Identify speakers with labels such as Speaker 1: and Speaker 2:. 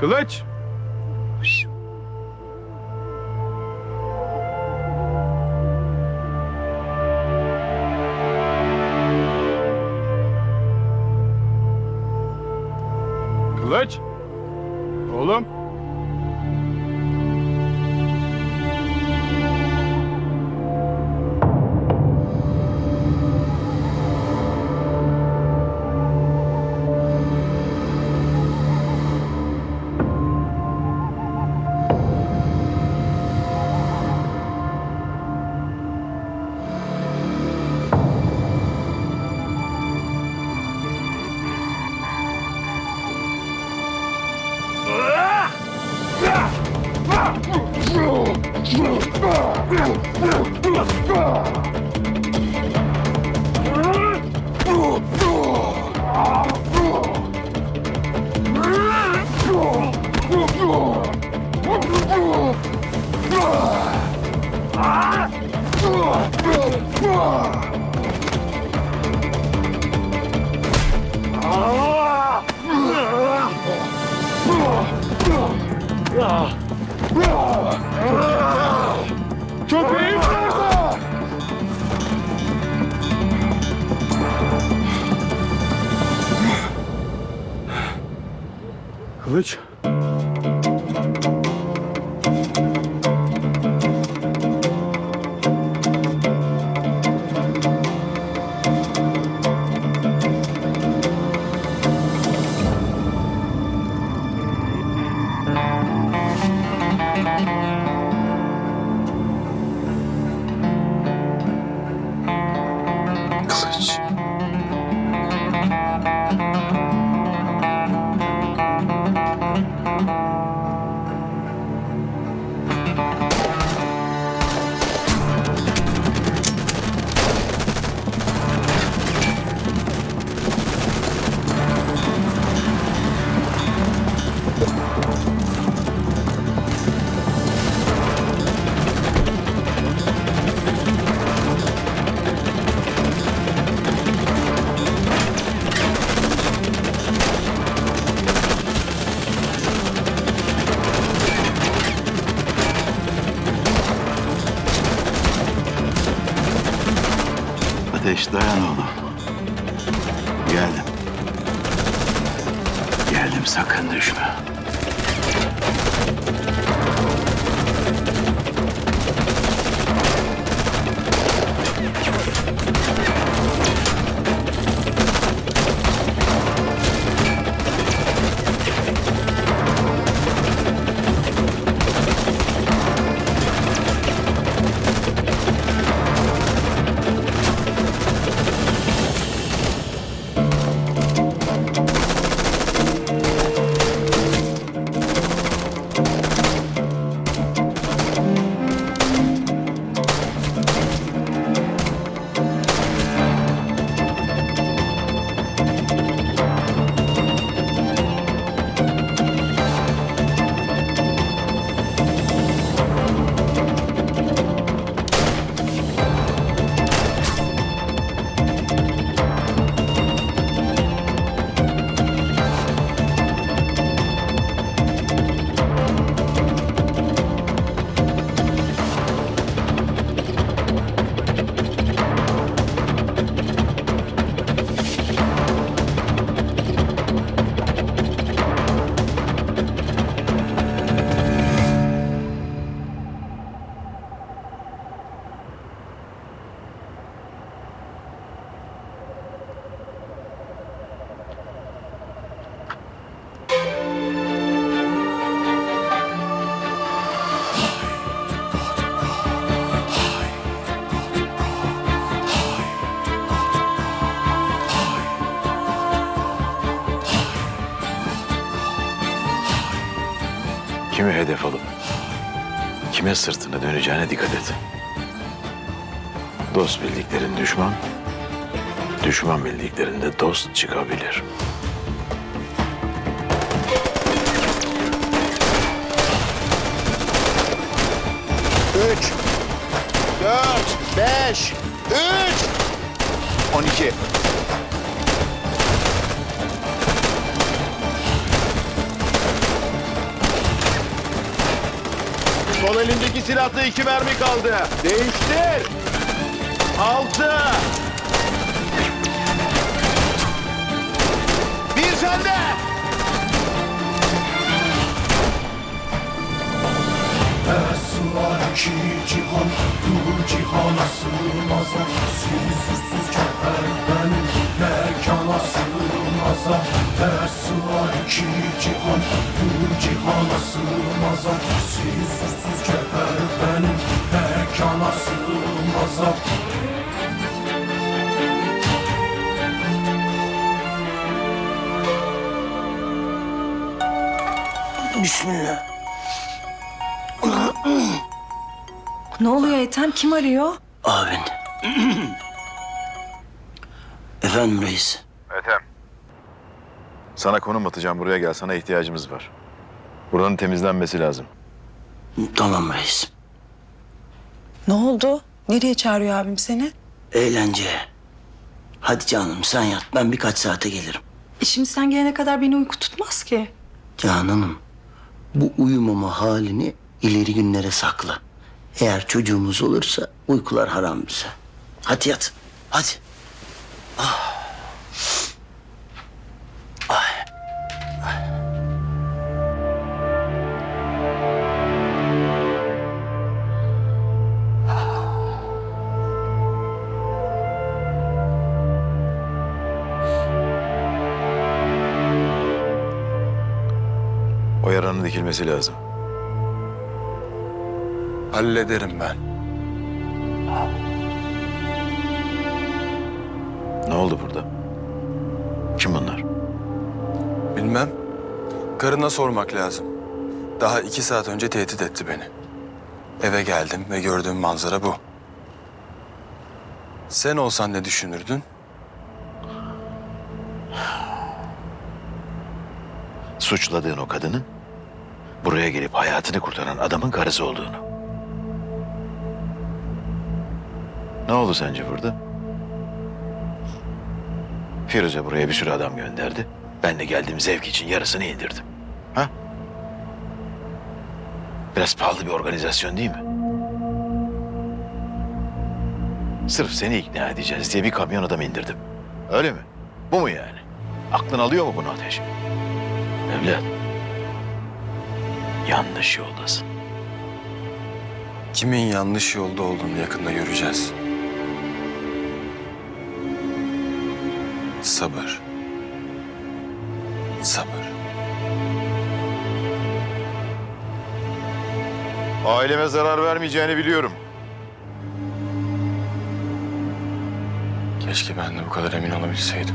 Speaker 1: Kılıç! Kılıç! Oğlum! Ah! Köpeğim! Kılıç!
Speaker 2: Kılıç. Ateş dayan oğlum. Geldim. Geldim sakın düşme. Kimi hedef alıp kime sırtını döneceğine dikkat et. Dost bildiklerin düşman, düşman bildiklerin de dost çıkabilir.
Speaker 3: Üç, dört, beş, üç, on iki. Sol elindeki silahta iki mermi kaldı. Değiştir. Altı. Bir sende.
Speaker 4: Esrar iki cihan Bu cihana sığmaz Sizsiz keher benim Mekana sığmaz Esrar iki cihan cihana sığmaz Sizsiz keher benim Mekana sığmaz
Speaker 5: Bismillah.
Speaker 6: Ne oluyor Ethem? Kim arıyor?
Speaker 5: Abin. Efendim reis.
Speaker 2: Ethem. Sana konum atacağım buraya gel. Sana ihtiyacımız var. Buranın temizlenmesi lazım.
Speaker 5: Tamam reis.
Speaker 6: Ne oldu? Nereye çağırıyor abim seni?
Speaker 5: Eğlence. Hadi canım sen yat. Ben birkaç saate gelirim.
Speaker 6: E şimdi sen gelene kadar beni uyku tutmaz ki.
Speaker 5: Cananım. Bu uyumama halini ileri günlere sakla. Eğer çocuğumuz olursa uykular haram bize. Hadi yat. Hadi.
Speaker 2: O yaranın dikilmesi lazım.
Speaker 7: Hallederim ben.
Speaker 2: Ne oldu burada? Kim bunlar?
Speaker 7: Bilmem. Karına sormak lazım. Daha iki saat önce tehdit etti beni. Eve geldim ve gördüğüm manzara bu. Sen olsan ne düşünürdün?
Speaker 2: Suçladığın o kadının buraya gelip hayatını kurtaran adamın karısı olduğunu. Ne oldu sence burada? Firuze buraya bir sürü adam gönderdi. Ben de geldiğim zevk için yarısını indirdim. Ha? Biraz pahalı bir organizasyon değil mi? Sırf seni ikna edeceğiz diye bir kamyon adam indirdim. Öyle mi? Bu mu yani? Aklın alıyor mu bunu Ateş? Evlat. Yanlış yoldasın.
Speaker 7: Kimin yanlış yolda olduğunu yakında göreceğiz. Sabır. Sabır.
Speaker 2: Aileme zarar vermeyeceğini biliyorum.
Speaker 7: Keşke ben de bu kadar emin olabilseydim.